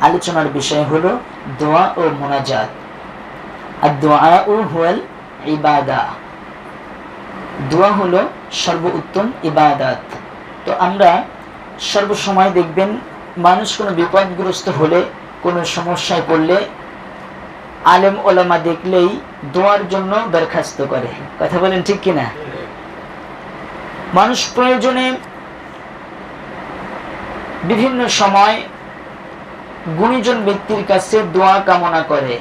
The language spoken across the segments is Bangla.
আলোচনার বিষয় হলো দোয়া ও মোনাজাত। আর দোয়া ও হুয়াল ইবাদা। দোয়া হলো সর্বোত্তম ইবাদাত। তো আমরা সর্বসময় দেখবেন মানুষ কোনো বিপদগ্রস্ত হলে, কোনো সমস্যায় পড়লে আলেম ওলামা দেখলেই দোয়ার জন্য দরখাস্ত করে। কথা বলেন ঠিক কিনা? মানুষ প্রয়োজনে বিভিন্ন সময় গুণীজন ব্যক্তির কাছে দোয়া কামনা করে।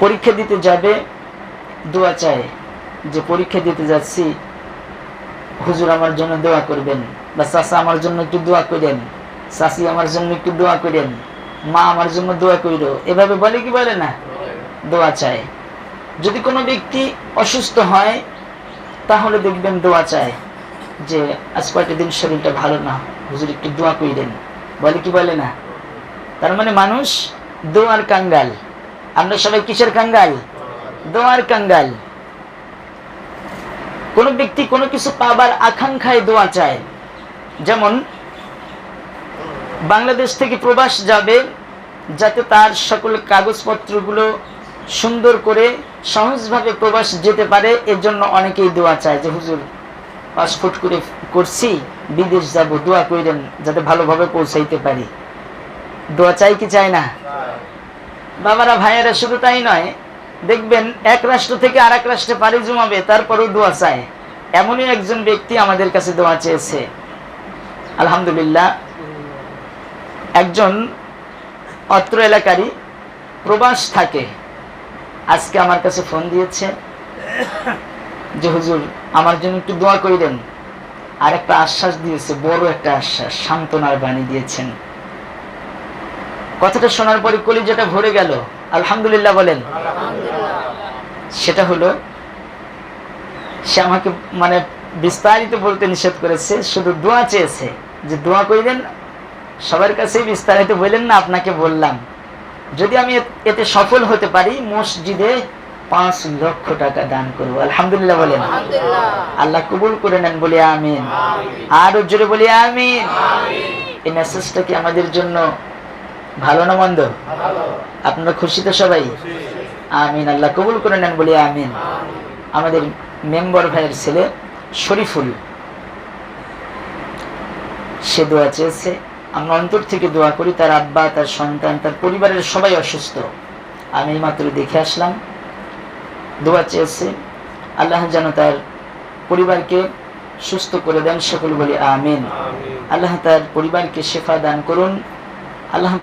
পরীক্ষা দিতে যাবে, দোয়া চায় যে পরীক্ষা দিতে যাচ্ছি, হুজুর আমার জন্য দোয়া করবেন বা চাষা আমার জন্য একটু দোয়া করেন চাষি আমার জন্য একটু দোয়া করেন, মা আমার জন্য দোয়া করিল। এভাবে বলে কি বলে না? দোয়া চায়। যদি কোনো ব্যক্তি অসুস্থ হয়, তাহলে দেখবেন দোয়া চায় যে, আজ কয়েকটা দিন শরীরটা ভালো না, হুজুর একটু দোয়া করিলেন। বলে কি বলে না? তার মানে মানুষ দোয়ার কাঙ্গাল। আমরা সবাই কিসের কাঙ্গাল? দোয়ার কাঙ্গাল। কোন ব্যক্তি কোনো কিছু পাবার আকাঙ্ক্ষায় দোয়া চায়। যেমন, বাংলাদেশ থেকে প্রবাস যাবে যাতে তার সকল কাগজপত্রগুলো সুন্দর করে সহজভাবে প্রবাস যেতে পারে, এর জন্য অনেকেই দোয়া চায় যে, হুজুর পাসপোর্ট করে করছি, বিদেশ যাব, দোয়া করেন যাতে ভালোভাবে পৌঁছাইতে পারি। দোয়া চাই কি চায় না? বাবারা, ভাইয়েরা, শুধু তাই নয়, দেখবেন এক রাষ্ট্র থেকে আর এক রাষ্ট্রে পাড়ি জমাবে, তারপরেও দোয়া চায়। এমনই একজন ব্যক্তি আমাদের কাছে দোয়া চেয়েছে। আলহামদুলিল্লাহ, একজন অত্র এলাকারই প্রবাস থাকে। আজকে আমার কাছে ফোন দিয়েছে। যে হুজুর আমার জন্য একটু দোয়া করে দেন। আর একটা আশ্বাস দিয়েছে বড় একটা আশ্বাস সান্ত্বনার বাণী দিয়েছেন। কথাটা শোনার পরে কলিজাটা ভরে গেল। আলহামদুলিল্লাহ বলেন। সেটা হলো সে আমাকে মানে বিস্তারিত বলতে নিষেধ করেছে শুধু দোয়া চেয়েছে যে দোয়া করিলেন সবার কাছেই বিস্তারিত বললেন না আপনাকে বললাম। যদি আমি এতে সফল হতে পারি মসজিদে পাঁচ লক্ষ টাকা দান করব। আলহামদুলিল্লাহ বলেন। আল্লাহ কবুল করে নেন বলে আমিন। আরও জোরে বলি আমিন। এই মেসেজটা কি আমাদের জন্য ভালো না মন্দ? আপনারা খুশি তো সবাই? আমিন আল্লাহ কবুল করে নেন বলি আমিন। আমাদের মেম্বার ভাইয়ের ছেলে শরীফুল সে দোয়া চেয়েছে। আমরা অন্তর থেকে দোয়া করি তার আব্বা তার সন্তান তার পরিবারের সবাই অসুস্থ। আমি এই মাত্র দেখে আসলাম। দোয়া চেয়েছে। আল্লাহ যেন তার পরিবারকে সুস্থ করে দেন সকল বলি আমিন। আল্লাহ তার পরিবারকে শেফা দান করুন। আল্লাহ